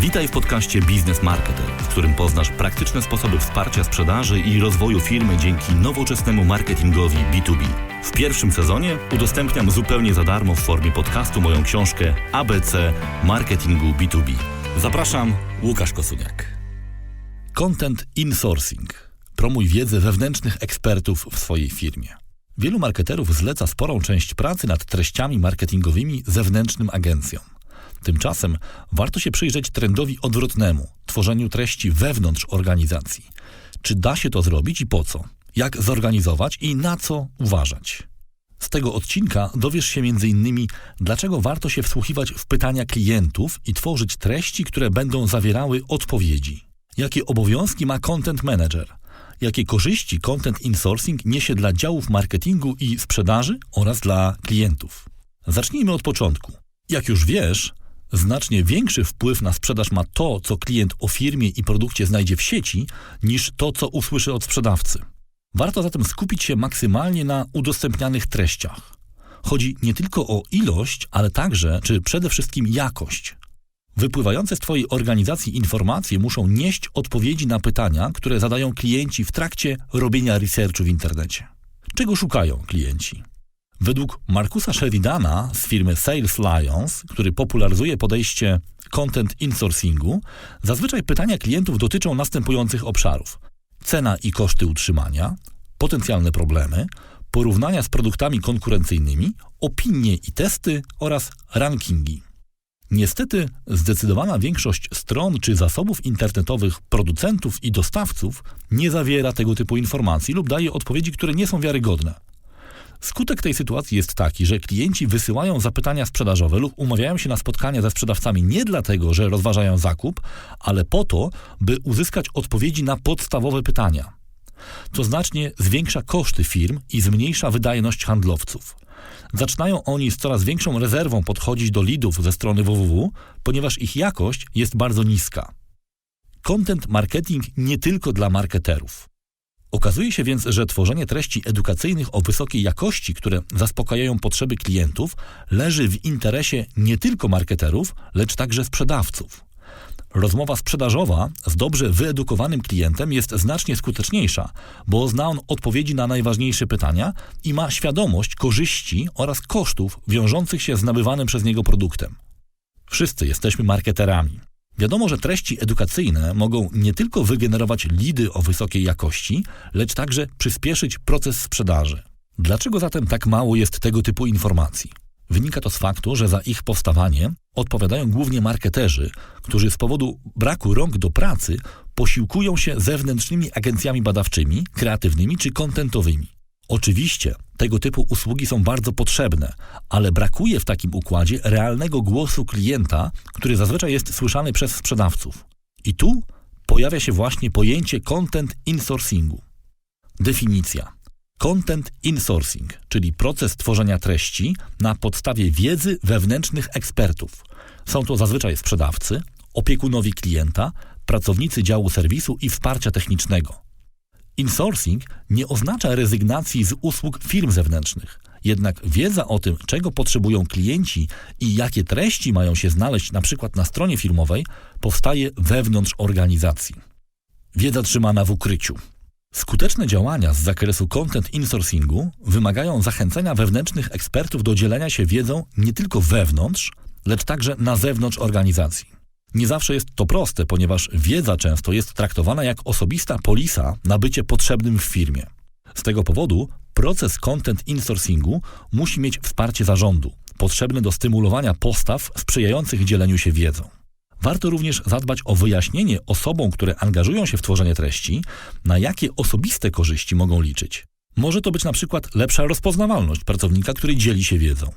Witaj w podcaście Biznes Marketer, w którym poznasz praktyczne sposoby wsparcia sprzedaży i rozwoju firmy dzięki nowoczesnemu marketingowi B2B. W pierwszym sezonie udostępniam zupełnie za darmo w formie podcastu moją książkę ABC Marketingu B2B. Zapraszam, Łukasz Kosuniak. Content insourcing. Promuj wiedzę wewnętrznych ekspertów w swojej firmie. Wielu marketerów zleca sporą część pracy nad treściami marketingowymi zewnętrznym agencjom. Tymczasem warto się przyjrzeć trendowi odwrotnemu tworzeniu treści wewnątrz organizacji. Czy da się to zrobić i po co? Jak zorganizować i na co uważać? Z tego odcinka dowiesz się m.in. dlaczego warto się wsłuchiwać w pytania klientów i tworzyć treści, które będą zawierały odpowiedzi. Jakie obowiązki ma content manager? Jakie korzyści content insourcing niesie dla działów marketingu i sprzedaży oraz dla klientów? Zacznijmy od początku. Jak już wiesz, Znacznie większy wpływ na sprzedaż ma to, co klient o firmie i produkcie znajdzie w sieci, niż to, co usłyszy od sprzedawcy. Warto zatem skupić się maksymalnie na udostępnianych treściach. Chodzi nie tylko o ilość, ale także, czy przede wszystkim jakość. Wypływające z Twojej organizacji informacje muszą nieść odpowiedzi na pytania, które zadają klienci w trakcie robienia researchu w internecie. Czego szukają klienci? Według Markusa Sheridana z firmy Sales Lions, który popularyzuje podejście content insourcingu, zazwyczaj pytania klientów dotyczą następujących obszarów: cena i koszty utrzymania, potencjalne problemy, porównania z produktami konkurencyjnymi, opinie i testy oraz rankingi. Niestety, zdecydowana większość stron czy zasobów internetowych producentów i dostawców nie zawiera tego typu informacji lub daje odpowiedzi, które nie są wiarygodne. Skutek tej sytuacji jest taki, że klienci wysyłają zapytania sprzedażowe lub umawiają się na spotkania ze sprzedawcami nie dlatego, że rozważają zakup, ale po to, by uzyskać odpowiedzi na podstawowe pytania. To znacznie zwiększa koszty firm i zmniejsza wydajność handlowców. Zaczynają oni z coraz większą rezerwą podchodzić do lidów ze strony www, ponieważ ich jakość jest bardzo niska. Content marketing nie tylko dla marketerów. Okazuje się więc, że tworzenie treści edukacyjnych o wysokiej jakości, które zaspokajają potrzeby klientów, leży w interesie nie tylko marketerów, lecz także sprzedawców. Rozmowa sprzedażowa z dobrze wyedukowanym klientem jest znacznie skuteczniejsza, bo zna on odpowiedzi na najważniejsze pytania i ma świadomość korzyści oraz kosztów wiążących się z nabywanym przez niego produktem. Wszyscy jesteśmy marketerami. Wiadomo, że treści edukacyjne mogą nie tylko wygenerować lidy o wysokiej jakości, lecz także przyspieszyć proces sprzedaży. Dlaczego zatem tak mało jest tego typu informacji? Wynika to z faktu, że za ich powstawanie odpowiadają głównie marketerzy, którzy z powodu braku rąk do pracy posiłkują się zewnętrznymi agencjami badawczymi, kreatywnymi czy kontentowymi. Oczywiście tego typu usługi są bardzo potrzebne, ale brakuje w takim układzie realnego głosu klienta, który zazwyczaj jest słyszany przez sprzedawców. I tu pojawia się właśnie pojęcie content insourcingu. Definicja. Content insourcing, czyli proces tworzenia treści na podstawie wiedzy wewnętrznych ekspertów. Są to zazwyczaj sprzedawcy, opiekunowi klienta, pracownicy działu serwisu i wsparcia technicznego. Insourcing nie oznacza rezygnacji z usług firm zewnętrznych. Jednak wiedza o tym, czego potrzebują klienci i jakie treści mają się znaleźć na przykład na stronie firmowej, powstaje wewnątrz organizacji. Wiedza trzymana w ukryciu. Skuteczne działania z zakresu content insourcingu wymagają zachęcenia wewnętrznych ekspertów do dzielenia się wiedzą nie tylko wewnątrz, lecz także na zewnątrz organizacji. Nie zawsze jest to proste, ponieważ wiedza często jest traktowana jak osobista polisa na bycie potrzebnym w firmie. Z tego powodu proces content insourcingu musi mieć wsparcie zarządu, potrzebne do stymulowania postaw sprzyjających dzieleniu się wiedzą. Warto również zadbać o wyjaśnienie osobom, które angażują się w tworzenie treści, na jakie osobiste korzyści mogą liczyć. Może to być na przykład lepsza rozpoznawalność pracownika, który dzieli się wiedzą.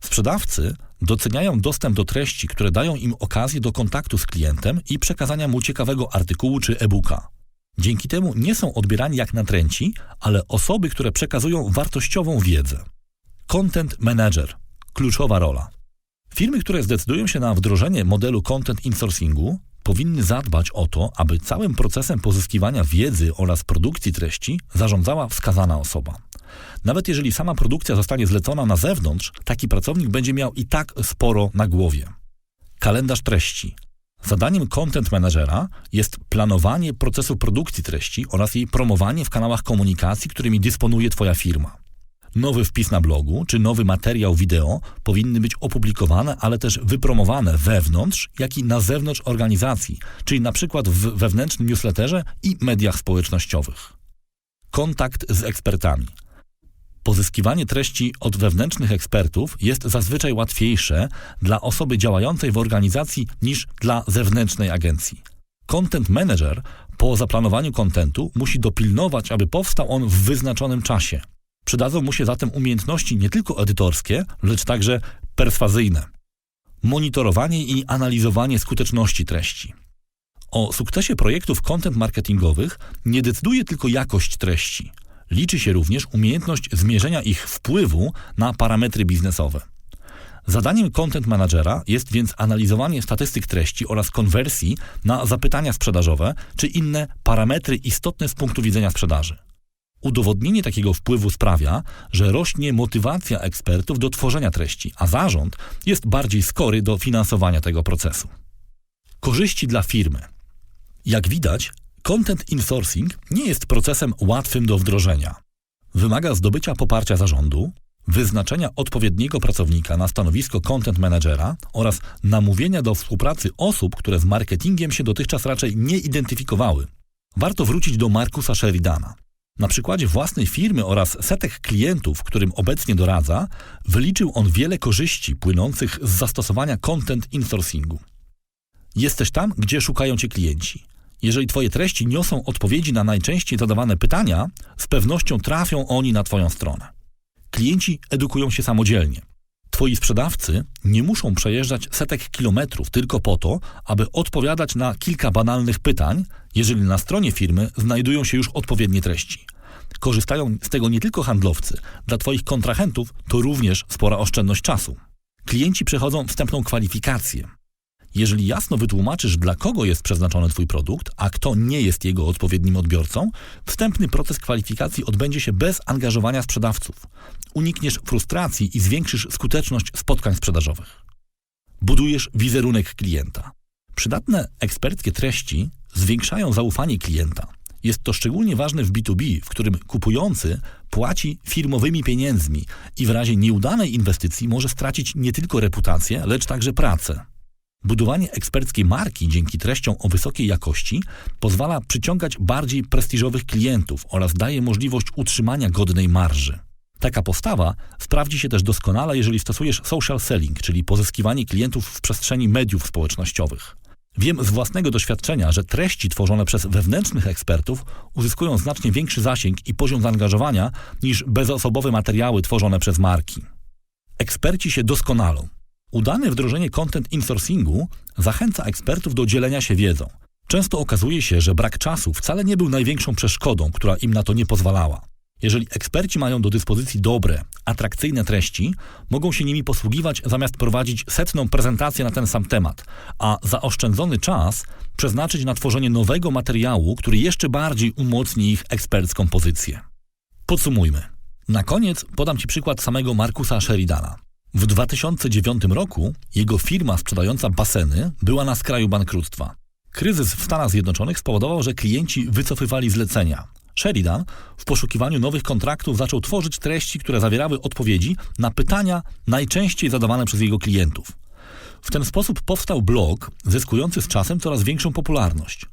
Sprzedawcy doceniają dostęp do treści, które dają im okazję do kontaktu z klientem i przekazania mu ciekawego artykułu czy e-booka. Dzięki temu nie są odbierani jak natręci, ale osoby, które przekazują wartościową wiedzę. Content Manager kluczowa rola. Firmy, które zdecydują się na wdrożenie modelu content insourcingu, powinny zadbać o to, aby całym procesem pozyskiwania wiedzy oraz produkcji treści zarządzała wskazana osoba. Nawet jeżeli sama produkcja zostanie zlecona na zewnątrz, taki pracownik będzie miał i tak sporo na głowie. Kalendarz treści. Zadaniem content managera jest planowanie procesu produkcji treści oraz jej promowanie w kanałach komunikacji, którymi dysponuje Twoja firma. Nowy wpis na blogu czy nowy materiał wideo powinny być opublikowane, ale też wypromowane wewnątrz, jak i na zewnątrz organizacji, czyli na przykład w wewnętrznym newsletterze i mediach społecznościowych. Kontakt z ekspertami. Pozyskiwanie treści od wewnętrznych ekspertów jest zazwyczaj łatwiejsze dla osoby działającej w organizacji niż dla zewnętrznej agencji. Content Manager po zaplanowaniu kontentu musi dopilnować, aby powstał on w wyznaczonym czasie. Przydadzą mu się zatem umiejętności nie tylko edytorskie, lecz także perswazyjne. Monitorowanie i analizowanie skuteczności treści. O sukcesie projektów content marketingowych nie decyduje tylko jakość treści. Liczy się również umiejętność zmierzenia ich wpływu na parametry biznesowe. Zadaniem content managera jest więc analizowanie statystyk treści oraz konwersji na zapytania sprzedażowe czy inne parametry istotne z punktu widzenia sprzedaży. Udowodnienie takiego wpływu sprawia, że rośnie motywacja ekspertów do tworzenia treści, a zarząd jest bardziej skory do finansowania tego procesu. Korzyści dla firmy. Jak widać, content insourcing nie jest procesem łatwym do wdrożenia. Wymaga zdobycia poparcia zarządu, wyznaczenia odpowiedniego pracownika na stanowisko content managera oraz namówienia do współpracy osób, które z marketingiem się dotychczas raczej nie identyfikowały. Warto wrócić do Markusa Sheridana. Na przykładzie własnej firmy oraz setek klientów, którym obecnie doradza, wyliczył on wiele korzyści płynących z zastosowania content insourcingu. Jesteś tam, gdzie szukają cię klienci. Jeżeli Twoje treści niosą odpowiedzi na najczęściej zadawane pytania, z pewnością trafią oni na Twoją stronę. Klienci edukują się samodzielnie. Twoi sprzedawcy nie muszą przejeżdżać setek kilometrów tylko po to, aby odpowiadać na kilka banalnych pytań, jeżeli na stronie firmy znajdują się już odpowiednie treści. Korzystają z tego nie tylko handlowcy, dla Twoich kontrahentów to również spora oszczędność czasu. Klienci przechodzą wstępną kwalifikację. Jeżeli jasno wytłumaczysz, dla kogo jest przeznaczony Twój produkt, a kto nie jest jego odpowiednim odbiorcą, wstępny proces kwalifikacji odbędzie się bez angażowania sprzedawców. Unikniesz frustracji i zwiększysz skuteczność spotkań sprzedażowych. Budujesz wizerunek klienta. Przydatne eksperckie treści zwiększają zaufanie klienta. Jest to szczególnie ważne w B2B, w którym kupujący płaci firmowymi pieniędzmi i w razie nieudanej inwestycji może stracić nie tylko reputację, lecz także pracę. Budowanie eksperckiej marki dzięki treściom o wysokiej jakości pozwala przyciągać bardziej prestiżowych klientów oraz daje możliwość utrzymania godnej marży. Taka postawa sprawdzi się też doskonale, jeżeli stosujesz social selling, czyli pozyskiwanie klientów w przestrzeni mediów społecznościowych. Wiem z własnego doświadczenia, że treści tworzone przez wewnętrznych ekspertów uzyskują znacznie większy zasięg i poziom zaangażowania niż bezosobowe materiały tworzone przez marki. Eksperci się doskonalą. Udane wdrożenie content insourcingu zachęca ekspertów do dzielenia się wiedzą. Często okazuje się, że brak czasu wcale nie był największą przeszkodą, która im na to nie pozwalała. Jeżeli eksperci mają do dyspozycji dobre, atrakcyjne treści, mogą się nimi posługiwać zamiast prowadzić setną prezentację na ten sam temat, a zaoszczędzony czas przeznaczyć na tworzenie nowego materiału, który jeszcze bardziej umocni ich ekspercką pozycję. Podsumujmy. Na koniec podam Ci przykład samego Markusa Sheridana. W 2009 roku jego firma sprzedająca baseny była na skraju bankructwa. Kryzys w Stanach Zjednoczonych spowodował, że klienci wycofywali zlecenia. Sheridan w poszukiwaniu nowych kontraktów zaczął tworzyć treści, które zawierały odpowiedzi na pytania najczęściej zadawane przez jego klientów. W ten sposób powstał blog, zyskujący z czasem coraz większą popularność.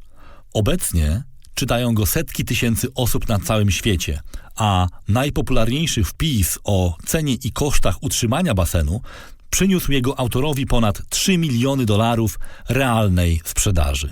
Obecnie czytają go setki tysięcy osób na całym świecie, a najpopularniejszy wpis o cenie i kosztach utrzymania basenu przyniósł jego autorowi ponad 3 miliony dolarów realnej sprzedaży.